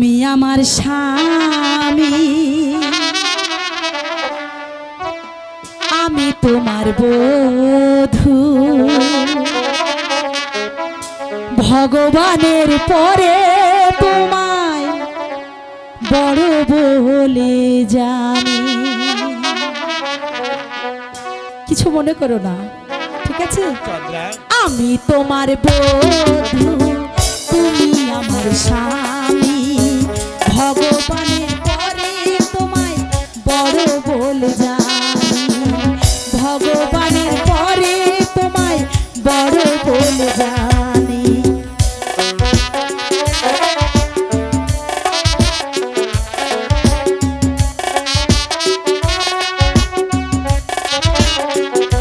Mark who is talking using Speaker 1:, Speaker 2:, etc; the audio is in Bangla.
Speaker 1: তুমি আমার স্বামী। আমি তোমার বধু। ভগবানের পরে তোমায় বড় বলে জানি। কিছু মনে করো না ঠিক আছে? আমি তোমার বধু। বড় ফুলবানি Thank